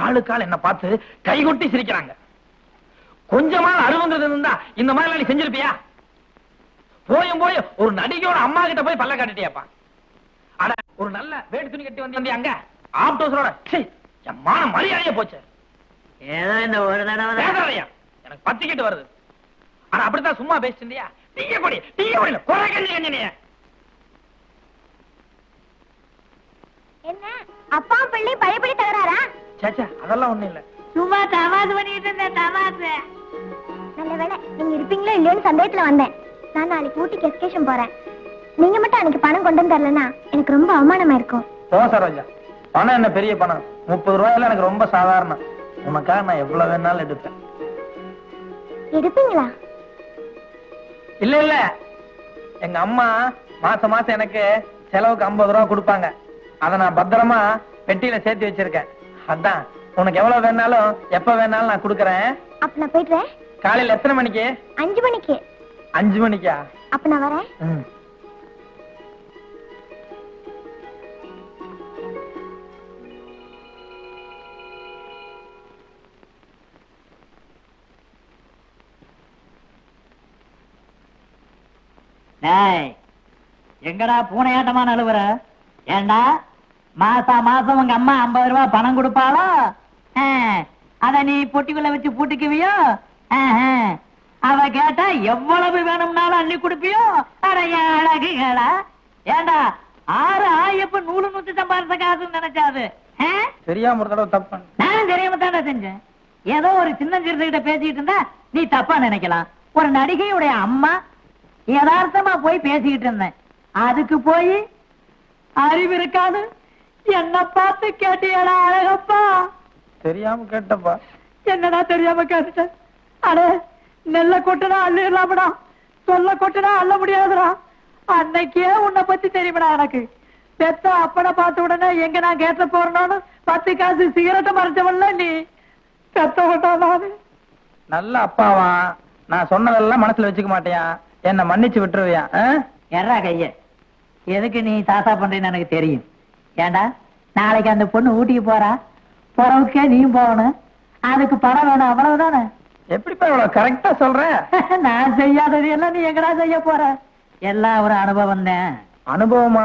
ஆளுக்கால் என்ன பார்த்து கைகொட்டி சிரிக்கிறாங்க. கொஞ்சமா அருவங்கிறது இருந்தா இந்த மாதிரி நீ செஞ்சிருப்பியா? போயும் போய் ஒரு நடிகையோட அம்மா கிட்ட போய் பல்ல காட்டிட்டியாப்பா. அட ஒரு நல்ல வேட்டு துணி கட்டி வந்தியா அங்க? ஆப்டோஸரோட. மான மரியாதையே போச்சு. ஏதோ இந்த ஒரு தடவை எனக்கு பத்திக்கிட்டு வருது. ஆனா அப்படித்தான் சும்மா பேசிட்டு இருந்தியா டீய கொடி டீய கொடி குறை கஞ்சி கஞ்சினிய. என்ன? அப்பா பிள்ளை பழையபடி சேச்சா அதெல்லாம் ஒண்ணும் இல்ல. சும்மா தமாசு பண்ணிட்டு இருந்தேன் தமாசு நல்ல நீங்க இருப்பீங்களோ இல்லையோன்னு சந்தேகத்துல வந்தேன். நான் நாளைக்கு ஊட்டிக்கு எஸ்கேஷன் போறேன். நீங்க மட்டும் அன்னைக்கு பணம் கொண்டு வந்து தரலன்னா எனக்கு ரொம்ப அவமானமா இருக்கும். போ சரோஜா பணம் என்ன பெரிய பணம்? முப்பது ரூபாயில எனக்கு ரொம்ப சாதாரணம். உனக்காக நான் எவ்வளவு வேணாலும் எடுப்பேன். எடுப்பீங்களா? இல்ல இல்ல. எங்க அம்மா மாசம் மாசம் எனக்கு செலவுக்கு 50 ரூபா கொடுப்பாங்க. அத நான் பத்திரமா பெட்டியில சேர்த்து வச்சிருக்கேன். அதான் உனக்கு எவ்வளவு வேணாலும் எப்ப வேணாலும் நான் கொடுக்கறேன். அப்ப நான் போயிடுறேன் காலையில எத்தனை மணிக்கு? அஞ்சு மணிக்கு. அஞ்சு மணிக்கா? அப்ப நான் வரேன். எங்கடா பூனையாட்டமா நழுவுற ஏண்டா? மாசா மாசம் உங்க அம்மா ஐம்பது ரூபாய் பணம் கொடுப்பாளோ? அத நீ பொட்டிக்குள்ள வச்சு பூட்டிக்குவியோ. அவ கேட்டா எவ்வளவு வேணும்னாலும் அள்ளி கொடுப்பியோ? அட என் அழகுகளா? ஏண்டா ஆறு ஆயப்ப நூறு நூத்தி சம்பாதிச்ச காசுன்னு நினைச்சாது? தெரியாம ஒரு தடவை தப்பு. நான் தெரியாம தானே செஞ்சேன். ஏதோ ஒரு சின்ன சிறுத்தைகிட்ட பேசிட்டு இருந்தா நீ தப்பா நினைக்கலாம். ஒரு நடிகையுடைய அம்மா யதார்த்தமா போய் பேசிக்கிட்டு இருந்தேன். அதுக்கு போய் அறிவு இருக்காது. என்ன பார்த்து கேட்டியடா அழகப்பா. தெரியாம கேட்டப்பா. என்னடா தெரியாம கேட்டுட்டேன் அடே நெல்ல கொட்டுனா அள்ளிடலாமடா. சொல்ல கொட்டுனா அள்ள முடியாதுடா. அன்னைக்கே உன்னை பத்தி தெரியுமடா எனக்கு. பெத்த அப்பனை பார்த்த உடனே எங்க நான் கேட்ட போறேன்னு பத்து காசு சிகரெட்டை மறைச்சவன்ல நீ. பெத்த விட்டா நானு. நல்ல அப்பாவா? நான் சொன்னதெல்லாம் மனசுல வச்சுக்க மாட்டேன் என்ன மன்னிச்சு விட்டுருவியா? எறா கைய. எதுக்கு நீ தாத்தா பண்றேன்னு எனக்கு தெரியும். ஏண்டா? நாளைக்கு அந்த பொண்ணு ஊட்டிக்கு போறா. போறவுக்கே நீயும் போகணும். அதுக்கு பணம் வேணும் அவ்வளவுதானே எப்படிப்பா இவ்வளவு கரெக்டா சொல்றேன் நான் செய்யாதது எல்லாம் நீ எங்கடா செய்ய போற? எல்லாம் ஒரு அனுபவம் தான் அனுபவமா?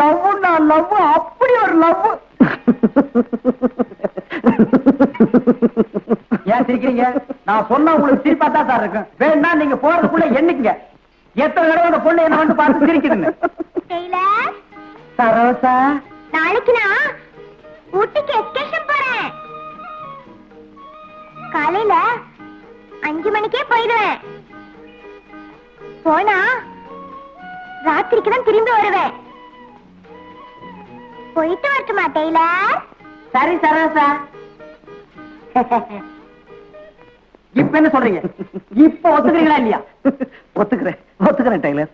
லவ் நான் லவ் அப்படி ஒரு லவ் ஏன் சிரிக்கிறீங்க? நான் சொன்னா உங்களுக்கு சிரிப்பா தான் சார் இருக்கும். வேணா நீங்க போறதுக்குள்ள என்னைக்குங்க எத்தனை தடவை அந்த பொண்ணு என்ன வந்து பார்த்து சிரிக்குதுன்னு. சரோசா? நாளைக்கு நான் ஊட்டிக்கு எஸ்கேஷன் போறேன். காலையில அஞ்சு மணிக்கே போயிடுவேன். போனா ராத்திரிக்கு தான் திரும்பி வருவேன். போயிட்டு வரட்டுமா டெய்லர்? சரி சரோசா இப்ப என்ன சொல்றீங்க? இப்ப ஒத்துக்கிறீங்களா இல்லையா? ஒத்துக்கிறேன் ஒத்துக்கிறேன் டெய்லர்.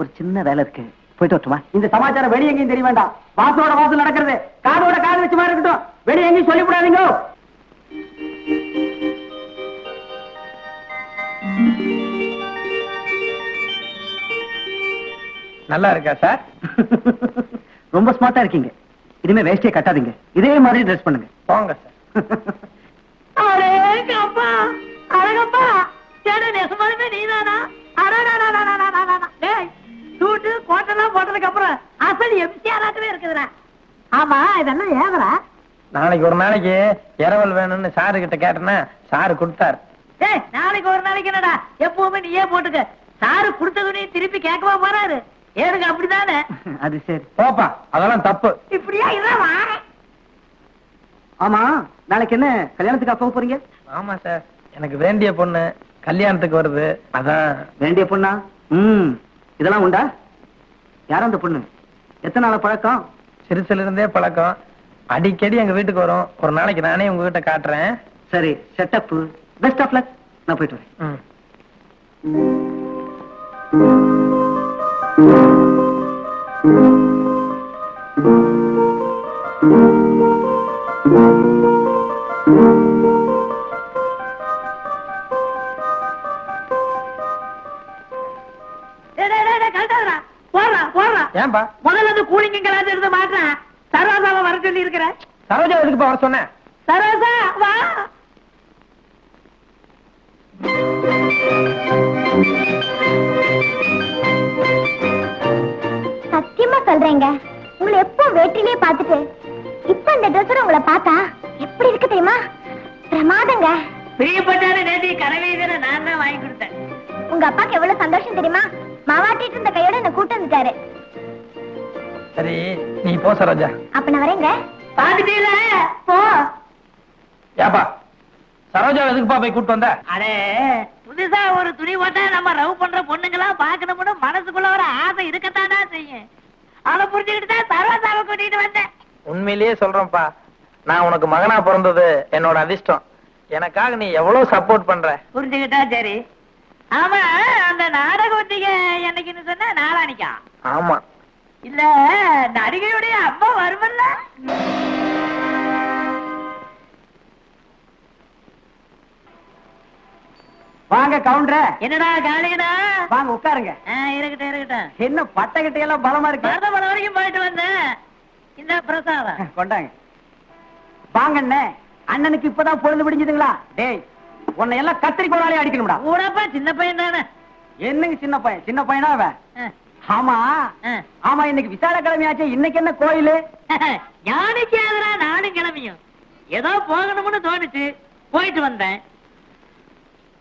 ஒரு சின்ன வேலை இருக்கு. போயிட்டு வரட்டுமா? இந்த சமாச்சாரம் வெளிய எங்கேயும் தெரிய வேண்டாம். வாசலோட வாசல் நடக்கிறது. காதோட காது வச்ச மாதிரி இருக்கட்டும். வெளிய எங்கேயும் சொல்லிவிடாதீங்க. நல்லா இருக்கா சார்? ரொம்ப ஸ்மார்ட்டா இருக்கீங்க. இனிமே வேஸ்டே கட்டாதீங்க. இதே மாதிரி ட்ரெஸ் பண்ணுங்க. போங்க சார் அழகப்பா அழகப்பா. சேட நெசமாலுமே நீதானா? சூட்டு கோட்டெல்லாம் போட்டதுக்கு அப்புறம் அசல் எம்ஜிஆர் ஆட்டமே இருக்குதுடா. ஆமா இதெல்லாம் ஏகரா நாளைக்கு ஒரு நாளைக்கு இரவல் வேணும்னு சாரு கிட்ட கேட்டேன்னா சாரு கொடுத்தாரு. ஏய் நாளைக்கு ஒரு நாளைக்கு என்னடா? எப்பவுமே நீயே போட்டுக்க. சாரு கொடுத்த துணியை திருப்பி கேட்கவா போறாரு. ஏனுங்க அப்படிதானே? அது சரி. போப்பா அதெல்லாம் தப்பு. இப்படியா இதான் ஆமா நாளைக்கு என்ன கல்யாணத்துக்கு அப்ப போறீங்க? ஆமா சார். எனக்கு வேண்டிய பொண்ணு கல்யாணத்துக்கு வருது. அதான். வேண்டிய பொண்ணா? ம். இதெல்லாம் உண்டா? யார் அந்த பொண்ணு? எத்தனை நாள பழக்கம்? சிறுசுல இருந்தே பழக்கம். அடிக்கடி எங்க வீட்டுக்கு வரும். ஒரு நாளைக்கு நானே உங்ககிட்ட காட்டுறேன். சரி செட்டப் பெஸ்ட் ஆஃப் லக் நான் போயிட்டு வரேன். ஏன்பா? முதல்ல வந்து கூலிங் கிளாஸ் எடுத்து மாட்டேன் சரோசாவை வர சொல்லி இருக்கிறேன் சரோஜா எதுக்குப்பா வர சொன்னேன்? சரோசா வா. சொல்றேங்க? உங்களை எப்போ வேட்டிலேயே பார்த்துட்டு இப்ப இந்த ட்ரெஸ்ஸோட உங்களை பார்த்தா எப்படி இருக்கு தெரியுமா? பிரமாதங்க. பிரியப்பட்டாரு நேத்தி கனவீதனை நான் தான் வாங்கி கொடுத்தேன். உங்க அப்பாக்கு எவ்வளவு சந்தோஷம் தெரியுமா? மாவாட்டிட்டு இருந்த கையோட என்ன கூட்டு வந்துட்டாரு. சரி நீ போ சரோஜா. அப்ப நான் வரேங்க. பாத்துட்டீல போ. ஏப்பா சரோஜா எதுக்குப்பா போய் கூட்டு வந்த? அடே புதுசா ஒரு துணி போட்டா நம்ம ரவ் பண்ற பொண்ணுங்களா பாக்கணும்னு மனசுக்குள்ள ஒரு ஆசை இருக்கத்தானா செய்யும். அதை புரிஞ்சுக்கிட்டு தான் சரோசாவை கூட்டிட்டு வந்தேன். உண்மையிலேயே சொல்றேன்ப்பா. நான் உனக்கு மகனா பிறந்தது என்னோட அதிர்ஷ்டம். எனக்காக நீ எவ்வளவு சப்போர்ட் பண்ற? புரிஞ்சுக்கிட்டா சரி. ஆமா அந்த நாடக ஒத்திகை என்னைக்குன்னு சொன்னா நாளானிக்கா? ஆமா. இல்ல நடிகையுடைய அம்மா வருமல்ல? வாங்க கவுண்டர என்னடா காளியடா? வாங்க உட்காருங்க. இருக்கட்டும் இருக்கட்டும். என்ன பட்டை கிட்ட எல்லாம் பலமா இருக்கு. மருதமலை வரைக்கும் போயிட்டு வந்தேன். இந்த பிரசாதம். கொண்டாங்க. வாங்க அண்ணே அண்ணனுக்கு இப்பதான் பொழுது விடிஞ்சதுங்களா? டேய் உன்னை எல்லாம் கத்திரி கோடாலே அடிக்கணும்டா. கூடப்பா சின்ன பையன் தானே. என்னங்க சின்ன பையன்? சின்ன பையனா அவன்? ஆமா. ஆமா இன்னைக்கு விசால கிழமையாச்சே இன்னைக்கு என்ன கோயிலு? யானைக்கு எதிரா நானும் கிளம்பியும். ஏதோ போகணும்னு தோணுச்சு. போயிட்டு வந்தேன்.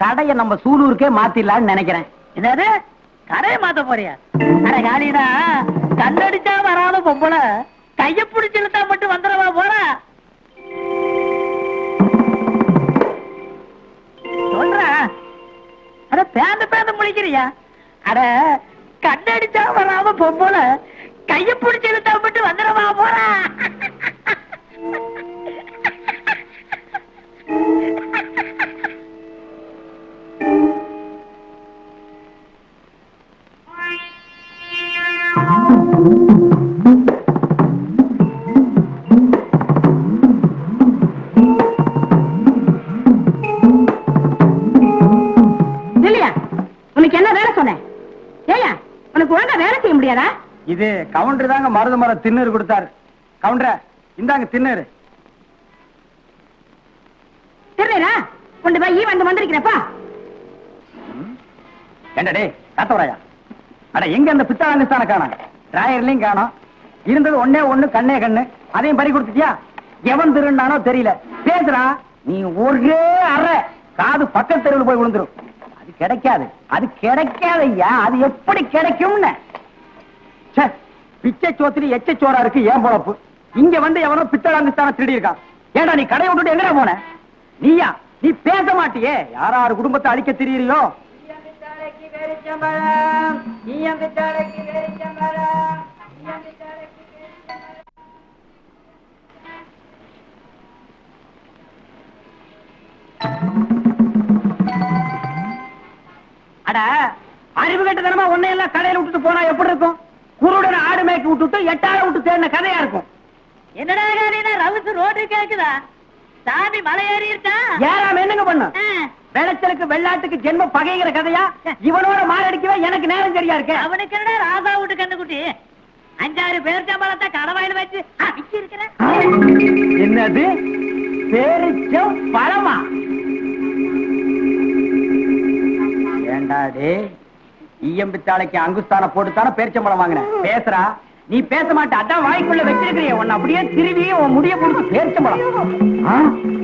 கடைய நம்ம சூலூருக்கே மாத்திடலாம்னு நினைக்கிறேன். என்னது? கடையை மாத்த போறியா? அட காலிடா கண்ணடிச்சா வராத பொம்பளை. கைய பிடிச்சு மட்டும் வந்துடவா போறா? சொல்ற. அட பேந்த பேந்த முடிக்கிறியா அட கண்ணடிச்சா வராம பொம்பளை. கைய பிடிச்சு மட்டும் வந்துடவா போறா? முடியாதா? இது கவுண்டர் தாங்க மருது மரம் திண்ணூறு கொடுத்தாரு. கவுண்டர இந்தாங்க திண்ணூறு தெரியலா கொண்டு போய் வந்து வந்திருக்கிறப்பா. ஏண்டா காத்தவராயா? அட எங்க அந்த பித்தாளங்கஸ்தான காணாங்க டிராயர்லயும் காணோம். இருந்தது ஒண்ணே ஒண்ணு கண்ணே கண்ணு. அதையும் பறி கொடுத்துட்டியா? எவன் திருந்தானோ தெரியல. பேசுறா நீ ஒரே அறை. காது பக்கத்து தெருவில் போய் விழுந்துரும். அது கிடைக்காது. அது கிடைக்காது ஐயா அது எப்படி கிடைக்கும்னு? பிச்சை சோத்துல எச்ச சோறா இருக்கு ஏன் பொழப்பு இங்க வந்து எவனோ பித்தளாந்துத்தான திருடி இருக்கான் ஏண்டா நீ கடை விட்டுட்டு எங்கடா போன? நீயா? நீ பேச மாட்டியே? யாராரு குடும்பத்தை அழிக்க தெரியறியோ? அட அறிவு கட்டதனமா உன்னை எல்லாம் கடையில விட்டுட்டு போனா எப்படி இருக்கும்? குருடன் ஆடு மேய்க்கு விட்டுட்டு எட்டாயிரம் விட்டு தேடின கதையா இருக்கும்? என்னடா காரினா ரவுசு ரோடு கேக்குதா? சாமி மலை ஏறி இருக்கா? ஏறாம என்னங்க பண்ணு? வெளச்சலுக்கு வெள்ளாட்டுக்கு ஜென்ம பகைங்கிற கதையா? இவனோட மாரடிக்கவே எனக்கு நேரம் சரியா இருக்கு. அவனுக்கு என்னடா ராசா விட்டு கண்டுக்குட்டி அஞ்சாறு பேர் சம்பளத்தை கடவாயில வச்சு இருக்கிறேன் என்னது? பேரிச்சம் பழமா? ஏண்டா டே ஈயம்பித்தாளைக்கு அங்குஸ்தான போட்டுத்தானே பேரிச்சம்பழம் வாங்கினேன். பேசுறா நீ பேச மாட்ட அதான் வாய்க்குள்ள வச்சிருக்கிறிய. உன்னை அப்படியே திருவி உன் முடிய புடிச்சு பேரிச்சம்பழம். ஆ,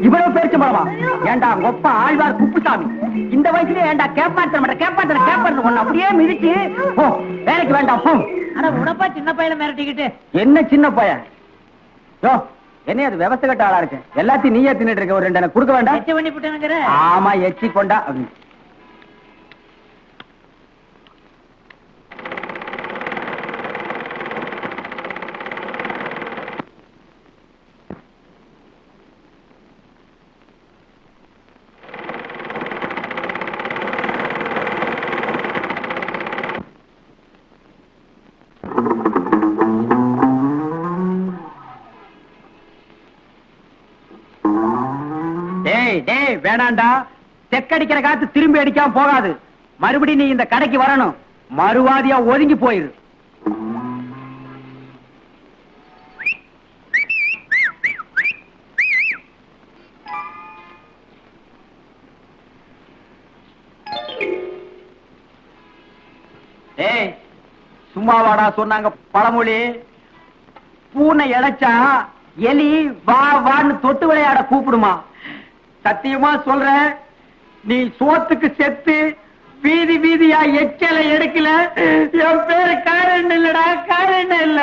இவ்வளவு பேரிச்சம்பழமா? ஏண்டா கொப்ப ஆழ்வார் குப்புசாமி. இந்த வயசுல ஏண்டா கேப்பாத்த மாட்டேன் கேப்பாத்த கேப்பாத்த உன்னை அப்படியே மிதிச்சு போ வேலைக்கு வேண்டாம் போ. ஆனா உனப்பா சின்ன பையல மிரட்டிக்கிட்டு. என்ன சின்ன பையன் யோ என்ன அது விவசாய கட்ட ஆளா இருக்கு எல்லாத்தையும் நீயே தின்னுட்டு இருக்க ஒரு ரெண்டு கொடுக்க வேண்டாம். எச்ச பண்ணி ஆமா எச்சி கொண்டா வேணாண்டா. தெக்கடிக்கிற காத்து திரும்பி அடிக்காம போகாது. மறுபடியும் நீ இந்த கடைக்கு வரணும். மறுவாதியா ஒதுங்கி போயிரு. ஏய் சும்மா வாடா சொன்னாங்க பழமொழி. பூனை இழைச்சா எலி வா வான்னு தொட்டு விளையாட கூப்பிடுமா? சத்தியமா சொல்றேன் நீ சோத்துக்கு செத்து வீதி வீதியா எச்சல எடுக்கல என் பேரு காரணம் இல்லடா காரணம் இல்ல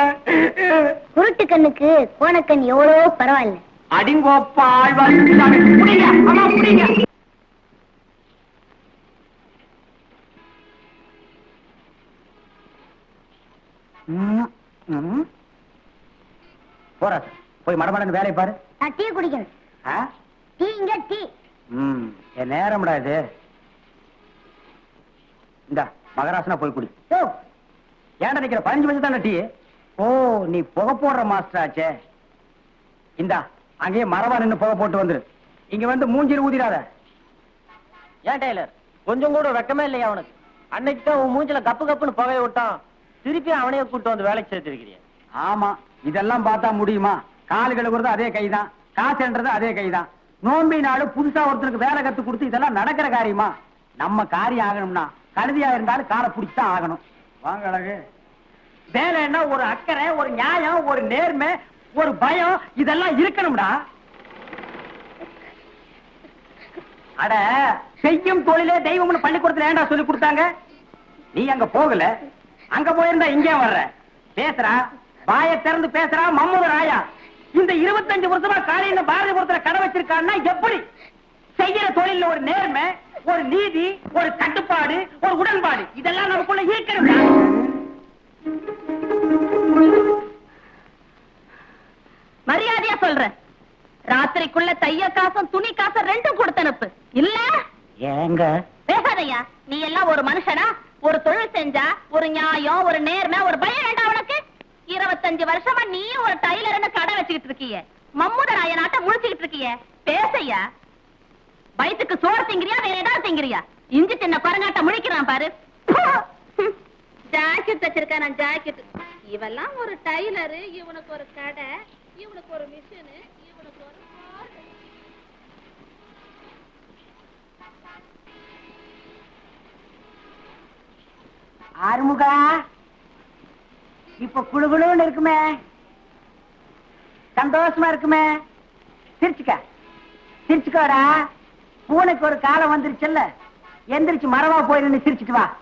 குருட்டு கண்ணுக்கு கோணக்கண் எவ்வளவோ பரவாயில்ல அடிங்கோப்பா ஆழ்வார் சாமி. புடிங்க, அம்மா, புடிங்க. ம், ம். போறா போய் மடமடன்னு வேலையை பாரு டீ குடிக்கணும் ஆ? டீ இங்க டீ. ம் என் நேரம்டா இது. இந்த மகராசனா போய் குடி. ஓ ஏன்டா நிக்கிற? பதினஞ்சு மணி தானே டீ. ஓ நீ புகை போடுற மாஸ்டர் ஆச்சே. இந்தா அங்கேயே மரவா நின்னு புகை போட்டு வந்துரு. இங்க வந்து மூஞ்சில் ஊதிராத ஏன் டெய்லர்? கொஞ்சம் கூட வெக்கமே இல்லையா அவனுக்கு அன்னைக்கு தான் உன் மூஞ்சில கப்பு கப்புன்னு புகைய விட்டான். திருப்பி அவனையே கூட்டு வந்து வேலைக்கு சேர்த்திருக்கிறிய. ஆமா இதெல்லாம் பார்த்தா முடியுமா? கால் கழுவுறது அதே கைதான். காசுன்றது அதே கைதான். நோம்பி நாள் புதுசா ஒருத்தருக்கு வேலை கத்து கொடுத்து இதெல்லாம் நடக்கிற காரியமா? நம்ம காரியம் ஆகணும்னா கழுதியா இருந்தாலும் காலை பிடிச்சுதான் ஆகணும். வாங்க அழகு. வேலைன்னா ஒரு அக்கறை ஒரு நியாயம் ஒரு நேர்மை ஒரு பயம் இதெல்லாம் இருக்கணும்டா. அட செய்யும் தொழிலே தெய்வம்னு பள்ளிக்கூடத்துல ஏன்டா சொல்லி கொடுத்தாங்க? நீ அங்க போகல. அங்க போயிருந்தா இங்கே வர்ற. பேசுறா. வாய திறந்து பேசுறா. மம்மூத ராயா. இந்த இருபத்தஞ்சு வருஷமா காலையில பாரதிபுரத்துல கடை வச்சிருக்கான்னா எப்படி? செய்யற தொழில்ல ஒரு நேர்மை ஒரு நீதி ஒரு கட்டுப்பாடு ஒரு உடன்பாடு. இதெல்லாம் நமக்குள்ள இருக்கணும்டா மரியாதையா சொல்றேன் ராத்திரிக்குள்ள தைய காசும் துணி காசும் ரெண்டும் கொடுத்தனுப்பு இல்ல? ஏங்க? பேசாதையா நீ எல்லாம் ஒரு மனுஷனா? ஒரு தொழில் செஞ்சா ஒரு நியாயம் ஒரு நேர்மை ஒரு பயம் வேண்டாம் இருபத்தஞ்சு வருஷமா நீ ஒரு டைலர்னு கடை வச்சுக்கிட்டு இருக்கிய. மம்முத நாயனாட்ட முடிச்சுக்கிட்டு இருக்கிய. பேசையா வயிற்றுக்கு சோறு திங்கிறியா வேற ஏதாவது திங்கிறியா? இஞ்சி சின்ன குரங்காட்ட முழிக்கிறான் பாரு. ஜாக்கெட் வச்சிருக்கா நான் ஜாக்கெட். இவெல்லாம் ஒரு டைலரு இவனுக்கு ஒரு கடை இவனுக்கு ஒரு மிஷினு இவனுக்கு ஒரு ஆறுமுகா? இப்ப குழுகுழுன்னு இருக்குமே. சந்தோஷமா இருக்குமே. சிரிச்சுக்க. சிரிச்சுக்கோடா. பூனைக்கு ஒரு காலம் வந்துருச்சுல்ல. எந்திரிச்சு மரமா போயிருந்து சிரிச்சுட்டு வா.